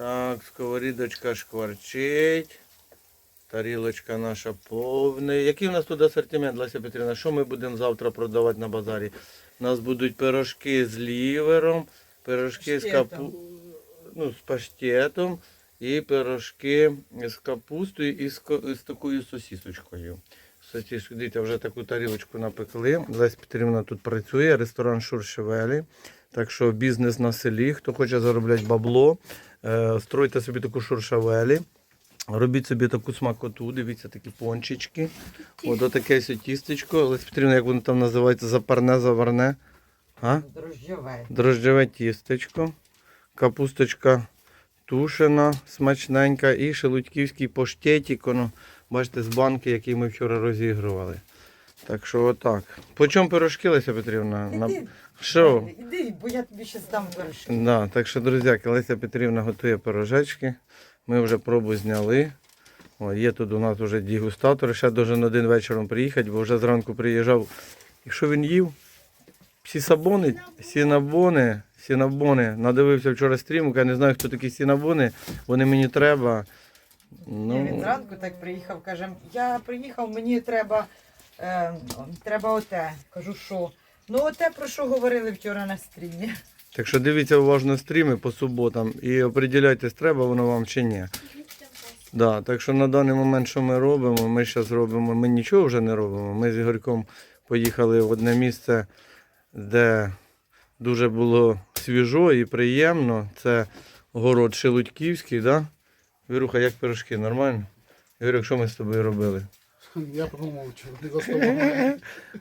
Так, сковорідочка шкварчить. Тарілочка наша повна. Який у нас тут асортимент, Леся Петрівна? Що ми будемо завтра продавати на базарі? У нас будуть пирожки з лівером, пирожки з, капу... ну, з паштетом і пирожки з капустою і з, з такою сосісочкою. Сосіску, дивіться, вже таку тарілочку напекли. Леся Петрівна тут працює, ресторан Шуршевелі. Так що бізнес на селі, хто хоче заробляти бабло, е, стройте собі таку шуршавелі. Робіть собі таку смакоту, дивіться такі пончички. От отаке ось тістечко. Леся Петрівна, як воно там називається, запарне, заварне. А? Дрожжове. Дрожджеве тістечко, капусточка тушена, смачненька і шелудьківський поштетик, бачите, з банки, який ми вчора розігрували. Так що отак. По чому пирожки, Леся Петрівна? На- Іди, Що? іди, бо я тобі ще здам вершки. Да, так що, друзяки, Леся Петрівна готує пирожечки. Ми вже пробу зняли. О, є тут у нас вже дегустатор. Ще должен один вечором приїхати, бо вже зранку приїжджав. І що він їв? Сісабони, сінабони, сінабони. Надивився вчора стрімок, я не знаю, хто такі сінабони. Вони мені треба. Ну, він зранку так приїхав, каже, я приїхав, мені треба, е, треба оте. Кажу, що? Ну оте, про що говорили вчора на стрімі. так що дивіться уважно стріми по суботам і определяйтесь, треба воно вам чи ні. Да, так що на даний момент, що ми робимо, ми зараз робимо, ми нічого вже не робимо. Ми з Ігорьком поїхали в одне місце, де дуже було свіжо і приємно. Це город Шелудьківський, да? Віруха, як пирожки, нормально? Ігорюк, що ми з тобою робили? Я промовчу.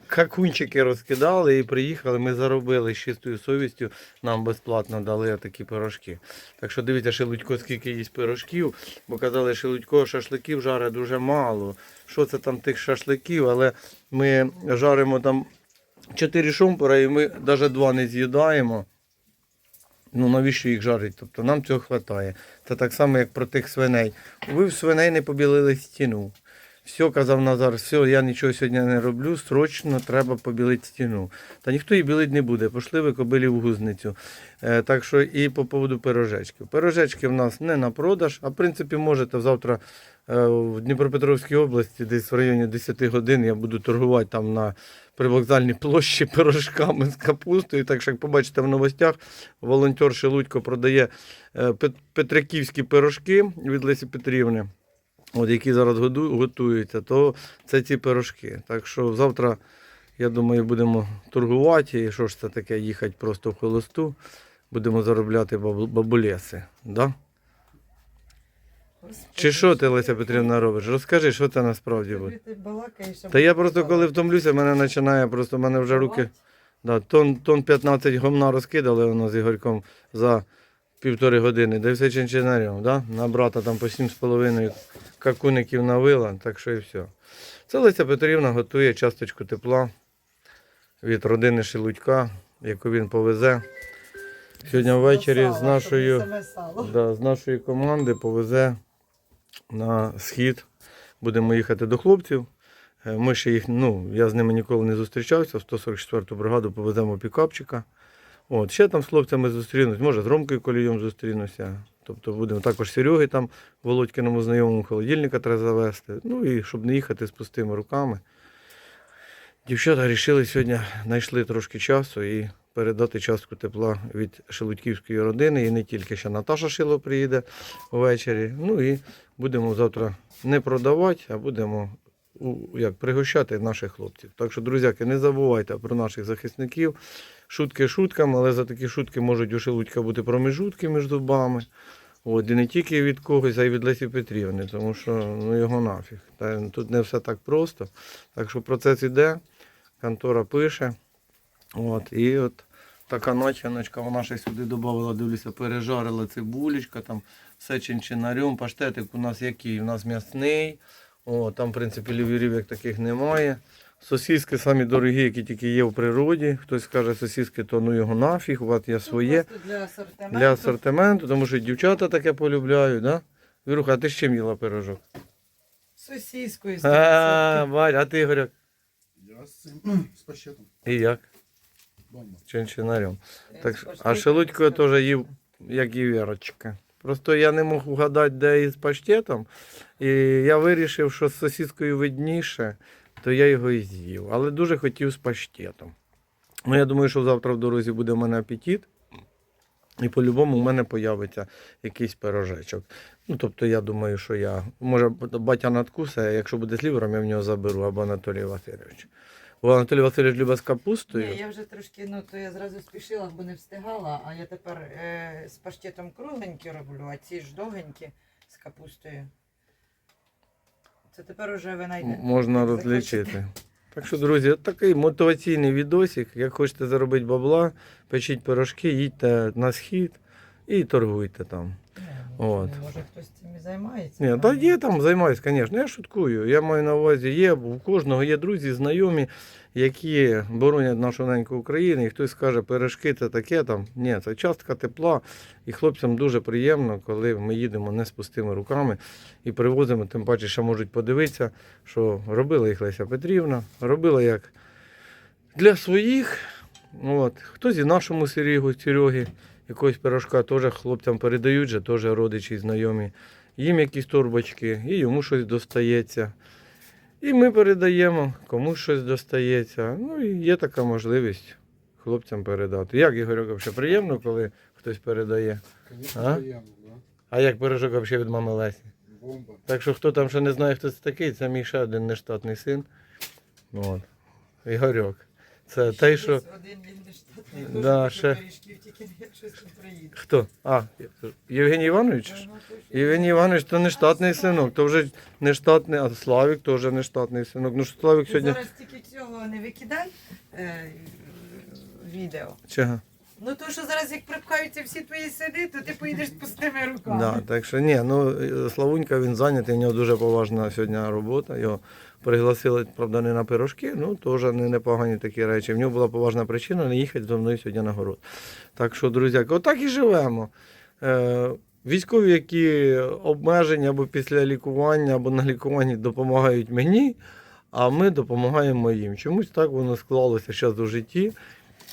Какунчики розкидали і приїхали. Ми заробили з чистою совістю, нам безплатно дали такі пирожки. Так що дивіться, Шелудько, скільки їсть пирожків, бо казали, Шелудько шашликів жарить дуже мало. Що це там тих шашликів, але ми жаримо там 4 шумпура і ми навіть два не з'їдаємо. Ну навіщо їх жарить? Тобто нам цього вистачає. Це так само, як про тих свиней. Ви в свиней не побілили стіну. Все, казав Назар, все, я нічого сьогодні не роблю, срочно треба побілити стіну. Та ніхто її білити не буде, пішли ви кобилі в гузницю. Е, так що і по поводу пирожечків. Пирожечки в нас не на продаж, а в принципі можете завтра е, в Дніпропетровській області, десь в районі 10 годин, я буду торгувати там на привокзальній площі пирожками з капустою. Так що, як побачите в новостях, волонтер Шелудько продає е, петриківські пирожки від Лесі Петрівни от, які зараз готуються, то це ці пирожки. Так що завтра, я думаю, будемо торгувати. І що ж це таке, їхати просто в холосту. Будемо заробляти бабу- бабулеси. Да? Чи що ти, Леся Петрівна, робиш? Розкажи, що це насправді буде. Та я просто коли втомлюся, мене починає, просто в мене вже руки. Да, тон, тон 15 гомна розкидали воно з Ігорьком за півтори години. Да все чинчинарем, да? На брата там по 7,5 какуників навила, так що і все. Це Леся Петрівна готує часточку тепла від родини Шелудька, яку він повезе. Сьогодні ввечері з сало. да, з нашої команди повезе на схід. Будемо їхати до хлопців. Е, Ми ще їх, ну, я з ними ніколи не зустрічався. В 144-ту бригаду повеземо пікапчика. От, ще там з хлопцями зустрінусь, може з Ромкою Колієм зустрінуся. Тобто будемо також Сереги там, Володькиному знайомому холодильника треба завести. Ну і щоб не їхати з пустими руками. Дівчата вирішили сьогодні, знайшли трошки часу і передати частку тепла від Шелудьківської родини. І не тільки ще Наташа Шило приїде ввечері. Ну і будемо завтра не продавати, а будемо як, пригощати наших хлопців. Так що, друзяки, не забувайте про наших захисників. Шутки шутками, але за такі шутки можуть у Шелудька бути промежутки між зубами. От, і не тільки від когось, а й від Лесі Петрівни, тому що ну, його нафіг. Та, тут не все так просто. Так що процес іде, контора пише. От, і от така начиночка, вона ще сюди додавала, дивлюся, пережарила цибулечка, там все чинчинарем, паштетик у нас який? У нас м'ясний. О, там, в принципі, лівірів як таких немає. Сосиски самі дорогі, які тільки є в природі. Хтось каже, сосиски, то ну його нафіг, от є своє. Для асортименту. Для асортименту, тому що дівчата таке полюбляють, да? Віруха, а ти з чим їла пирожок? Сосіскою. А, бать, а ти, Ігоряк, Я з цим з пащетом. і як? Бомба. Чинчинарем. Е, Так, а шелудько теж їв, як і Вірочка. Просто я не мог вгадати, де із паштетом. І я вирішив, що з сосіскою видніше, то я його і з'їв. Але дуже хотів з паштетом. Ну, я думаю, що завтра в дорозі буде в мене апетит. І по-любому в мене появиться якийсь пирожечок. Ну, тобто, я думаю, що я. Може, батя надкусе, якщо буде з лівером, я в нього заберу, або Анатолій Васильович. Бо Анатолій Васильович любить з капустою. Ні, я вже трошки, ну то я зразу спішила, бо не встигала, а я тепер е, з паштетом кругленькі роблю, а ці ж довгенькі з капустою. Це тепер уже ви знайдете. Можна розлічити. Так що, друзі, от такий мотиваційний відосик. Як хочете заробити бабла, печіть пирожки, їдьте на схід і торгуйте там. От. Може хтось цим і займається. Ні, та є там, займаюсь, звісно. Я шуткую. Я маю на увазі, є, у кожного є друзі, знайомі, які боронять нашу неньку Україну, і хтось скаже, пирожки це таке там. Ні, це частка тепла. І хлопцям дуже приємно, коли ми їдемо не з пустими руками і привозимо, тим паче, що можуть подивитися, що робила їх Леся Петрівна, робила як для своїх. От. Хтось і нашому Серегу, Серегі, якогось пирожка теж хлопцям передають, же, теж родичі знайомі їм якісь торбочки, і йому щось достається. І ми передаємо, комусь щось достається. Ну і є така можливість хлопцям передати. Як Ігорьок, взагалі приємно, коли хтось передає. Конечно, А? приємно, да? А як пирожок взагалі від мами Лесі? Бомба. Так що хто там ще не знає, хто це такий, це мій ще один нештатний син. От. Ігорьок. Це той, що. Один він не штатний, Да, да, ще. пиріжків, тільки не щось не приїде. Хто? А, Євгеній Іванович? ж? Євгеній Іванович то не штатний синок, то вже не штатний, а Славік то вже не штатний синок. Ну що Славік сьогодні. зараз тільки цього не викидай е, відео. Чого? Ну то, що зараз як припхаються всі твої сини, то ти поїдеш з пустими руками. Да, так що ні, ну е, Славунька він зайнятий, в нього дуже поважна сьогодні робота. Його пригласили, правда, не на пирожки, ну теж не непогані такі речі. В нього була поважна причина не їхати зо мною сьогодні на город. Так що, друзяки, отак і живемо. Е, військові, які обмежені або після лікування, або на лікуванні допомагають мені, а ми допомагаємо їм. Чомусь так воно склалося зараз у житті.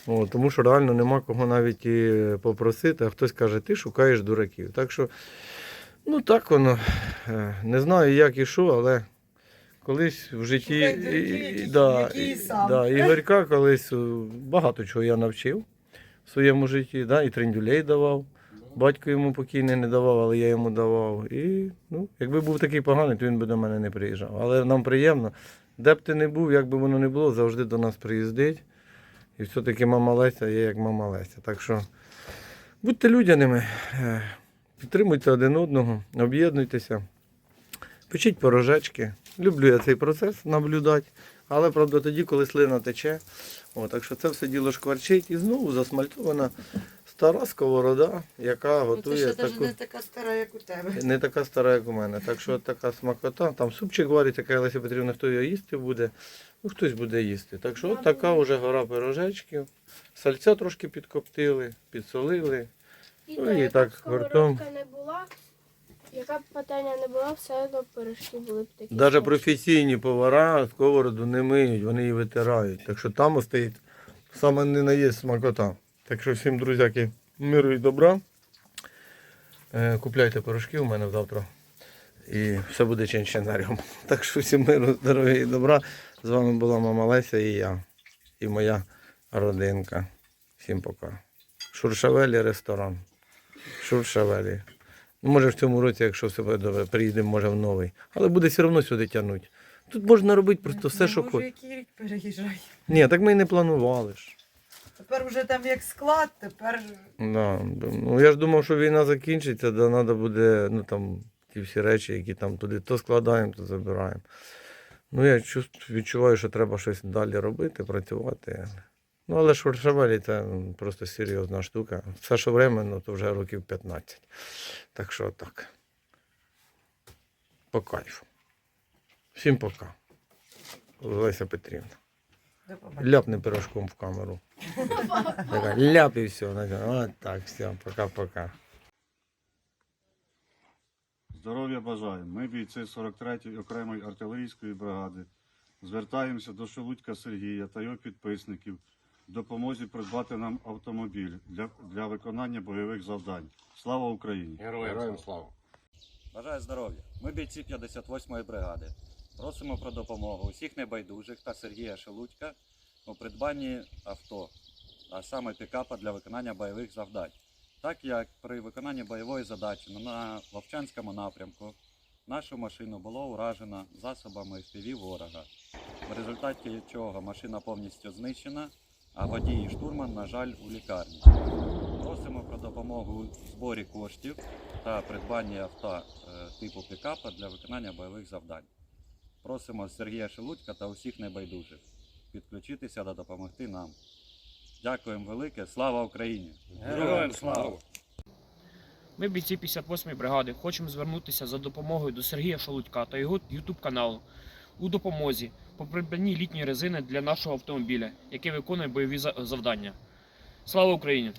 О, тому що реально нема кого навіть і попросити, а хтось каже, ти шукаєш дураків. Так що, ну так воно. Е, Не знаю, як і що, але колись в житті. Шукай і- і- да, і і- да, Ігорька колись е, багато чого я навчив в своєму житті, да, і трендюлей давав. Батько йому покійний не давав, але я йому давав. І ну, якби був такий поганий, то він би до мене не приїжджав. Але нам приємно. Де б ти не був, як би воно не було, завжди до нас приїздить. І все-таки мама Леся є як мама Леся. Так що будьте людяними, е, підтримуйте один одного, об'єднуйтеся, печіть порожечки. Люблю я цей процес наблюдати. Але правда тоді, коли слина тече. О, так що це все діло шкварчить і знову засмальтована стара сковорода, яка Ну, готує Це ще таку. не така стара, як у тебе. Не така стара, як у мене. Так що така смакота. Там супчик варить, яка Леся Петрівна, хто його їсти буде. Ну, хтось буде їсти. Так що от така вже гора пирожечків. Сальця трошки підкоптили, підсолили. І Ну, і так гуртом. не була, яка б пательня не була, все одно пирожки були б такі. Навіть професійні повара сковороду не миють, вони її витирають. Так що там стоїть саме не наїсть смакота. Так що всім, друзяки, миру і добра. Е, Купляйте пирожки у мене завтра. І все буде чинчинарем. Так що всім миру, здоров'я і добра. З вами була мама Леся і я, і моя родинка. Всім пока. Шуршавелі ресторан. Шуршавелі. Ну, може в цьому році, якщо все буде добре, приїдемо, може в новий. Але буде все одно сюди тягнути. Тут можна робити просто все, що хочеш. який рік переїжджай. Ні, так ми і не планували ж. Тепер вже там як склад, тепер Да. Ну, я ж думав, що війна закінчиться, де треба буде, ну там, ті всі речі, які там туди то складаємо, то забираємо. Ну, я відчуваю, що треба щось далі робити, працювати. Ну, але шваршавелі це просто серйозна штука. Все, що временно, то вже років 15. Так що так. По кайфу. Всім пока. Леся Петрівна. Ляпни пирожком в камеру. Ляп і все. От так, все, пока-пока. Здоров'я бажаємо. Ми, бійці 43-ї окремої артилерійської бригади, звертаємося до Шелудька Сергія та його підписників допомозі придбати нам автомобіль для, для виконання бойових завдань. Слава Україні! Героям слава! Бажаю здоров'я. Ми бійці 58-ї бригади. Просимо про допомогу усіх небайдужих та Сергія Шелудька у придбанні авто, а саме пікапа для виконання бойових завдань. Так як при виконанні бойової задачі на Вовчанському напрямку нашу машину було уражено засобами FPV ворога, в результаті чого машина повністю знищена, а водій і штурман, на жаль, у лікарні. Просимо про допомогу у зборі коштів та придбанні авто е, типу пікапа для виконання бойових завдань. Просимо Сергія Шелудька та усіх небайдужих підключитися та допомогти нам. Дякуємо велике, слава Україні! Героям слава! Ми, бійці 58-ї бригади, хочемо звернутися за допомогою до Сергія Шолудька та його ютуб каналу у допомозі по придбанні літньої резини для нашого автомобіля, який виконує бойові завдання. Слава Україні!